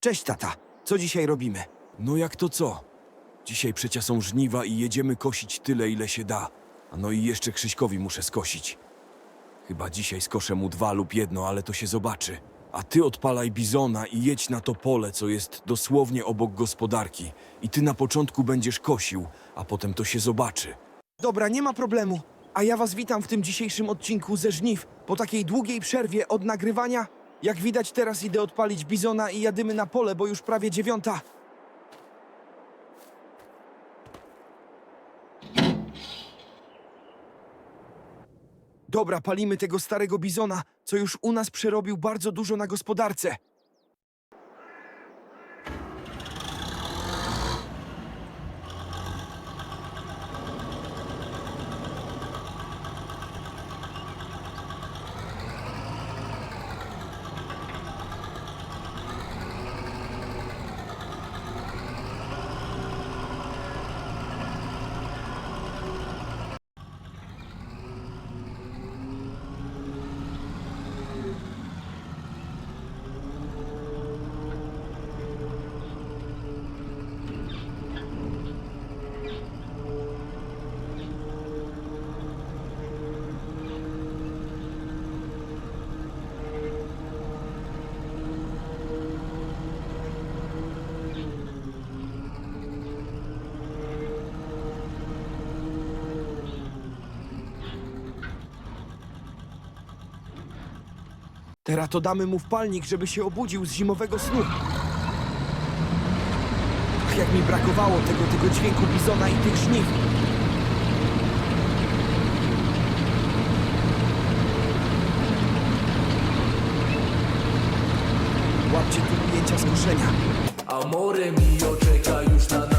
Cześć, tata. Co dzisiaj robimy? No jak to co? Dzisiaj przecież są żniwa i jedziemy kosić tyle, ile się da. A no i jeszcze Krzyśkowi muszę skosić. Chyba dzisiaj skoszę mu dwa lub jedno, ale to się zobaczy. A ty odpalaj bizona i jedź na to pole, co jest dosłownie obok gospodarki. I ty na początku będziesz kosił, a potem to się zobaczy. Dobra, nie ma problemu. A ja was witam w tym dzisiejszym odcinku ze żniw. Po takiej długiej przerwie od nagrywania, jak widać teraz idę odpalić bizona i jadymy na pole, bo już prawie dziewiąta. Dobra, palimy tego starego bizona, co już u nas przerobił bardzo dużo na gospodarce. Teraz to damy mu w palnik, żeby się obudził z zimowego snu. Ach, jak mi brakowało tego, tego dźwięku bizona i tych żniw. Łapcie tu ujęcia z koszenia. Amore mio, czeka już na nas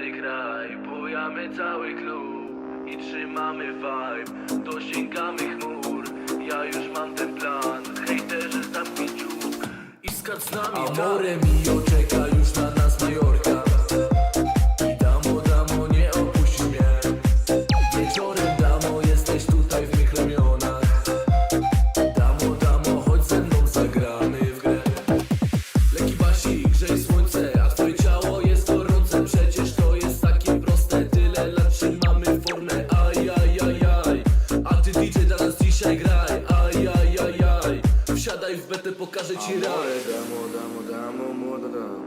każdy kraj. Bujamy cały klub i trzymamy vibe. Dosięgamy chmur, ja już mam ten plan. Hejterzy zamknij dziób i skacz z nami Amore mio, czeka ci raj Damo, damo, damo, młoda damo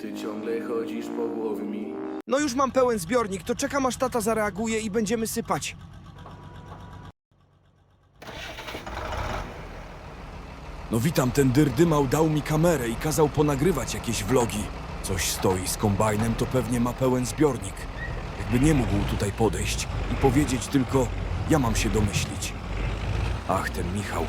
Ty ciągle chodzisz po głowie mi No już mam pełen zbiornik, to czekam aż tata zareaguje i będziemy sypać. No witam, ten dyrdymał dał mi kamerę i kazał ponagrywać jakieś vlogi. Coś stoi z kombajnem, to pewnie ma pełen zbiornik. Jakby nie mógł tutaj podejść i powiedzieć tylko, ja mam się domyślić. Ach, ten Michał.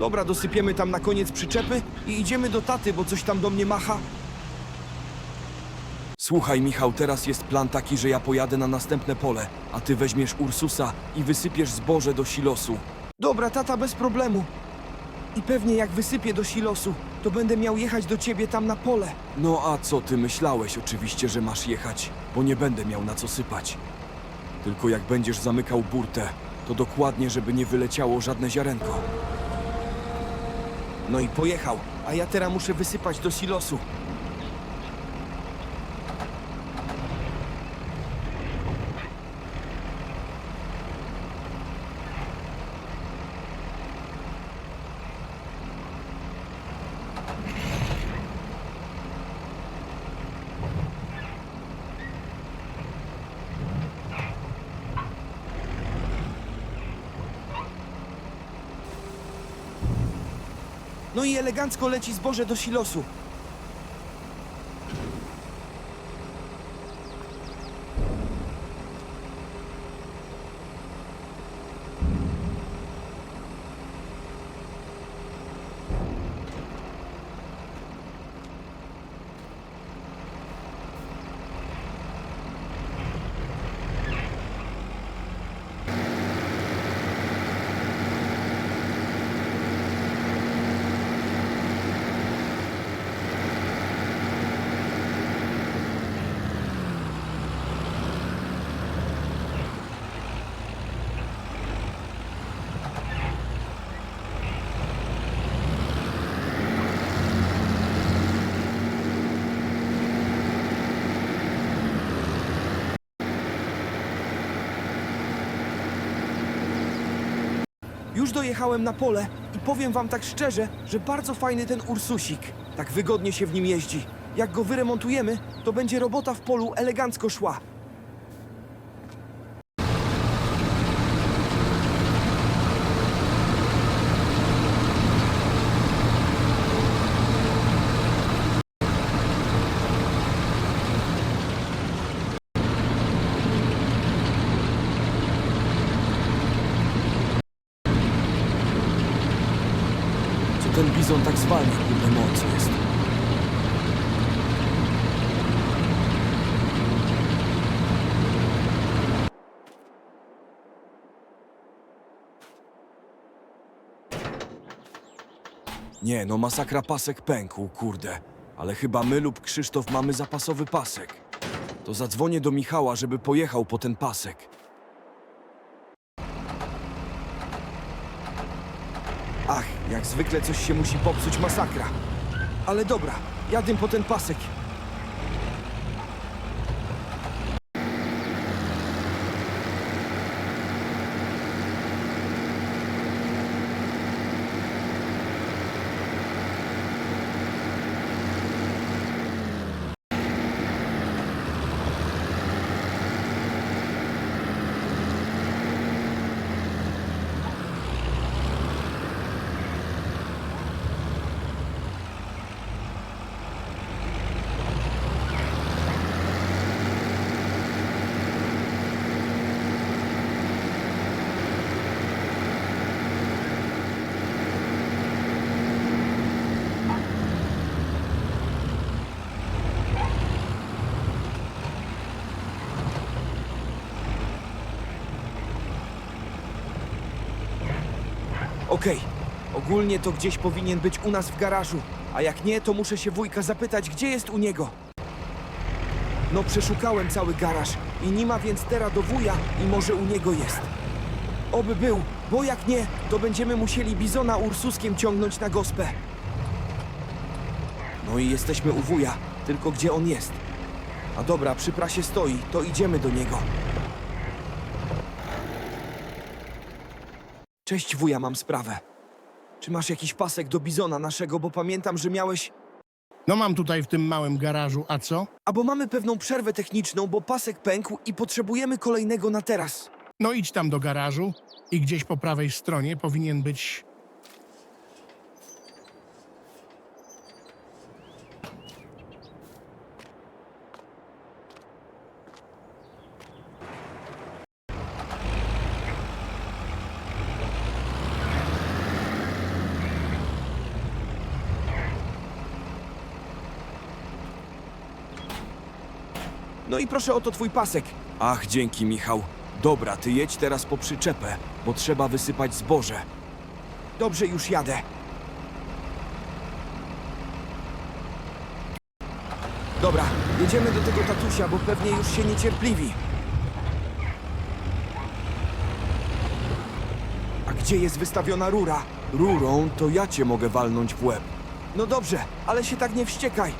Dobra, dosypiemy tam na koniec przyczepy i idziemy do taty, bo coś tam do mnie macha. Słuchaj, Michał, teraz jest plan taki, że ja pojadę na następne pole, a ty weźmiesz Ursusa i wysypiesz zboże do silosu. Dobra, tata, bez problemu. I pewnie jak wysypię do silosu, to będę miał jechać do ciebie tam na pole. No a co ty myślałeś? Oczywiście, że masz jechać, bo nie będę miał na co sypać. Tylko jak będziesz zamykał burtę, to dokładnie, żeby nie wyleciało żadne ziarenko. No i pojechał, a ja teraz muszę wysypać do silosu. No i elegancko leci zboże do silosu. Już dojechałem na pole i powiem wam tak szczerze, że bardzo fajny ten Ursusik. Tak wygodnie się w nim jeździ. Jak go wyremontujemy, to będzie robota w polu elegancko szła. Bizon tak zwalnia, kurde jest. Nie, no masakra pasek pękł, kurde. Ale chyba my lub Krzysztof mamy zapasowy pasek. To zadzwonię do Michała, żeby pojechał po ten pasek. Ach, jak zwykle coś się musi popsuć masakra. Ale dobra, jadę po ten pasek. Okej, ogólnie to gdzieś powinien być u nas w garażu, a jak nie, to muszę się wujka zapytać, gdzie jest u niego. No przeszukałem cały garaż i nie ma więc teraz do wuja i może u niego jest. Oby był, bo jak nie, to będziemy musieli bizona Ursuskiem ciągnąć na gospę. No i jesteśmy u wuja, tylko gdzie on jest? A dobra, przy prasie stoi, to idziemy do niego. Cześć wuja, mam sprawę. Czy masz jakiś pasek do bizona naszego, bo pamiętam, że miałeś... No mam tutaj w tym małym garażu, a co? Albo mamy pewną przerwę techniczną, bo pasek pękł i potrzebujemy kolejnego na teraz. No idź tam do garażu i gdzieś po prawej stronie powinien być... No i proszę oto twój pasek. Ach, dzięki, Michał. Dobra, ty jedź teraz po przyczepę, bo trzeba wysypać zboże. Dobrze, już jadę. Dobra, jedziemy do tego tatusia, bo pewnie już się niecierpliwi. A gdzie jest wystawiona rura? Rurą to ja cię mogę walnąć w łeb. No dobrze, ale się tak nie wściekaj.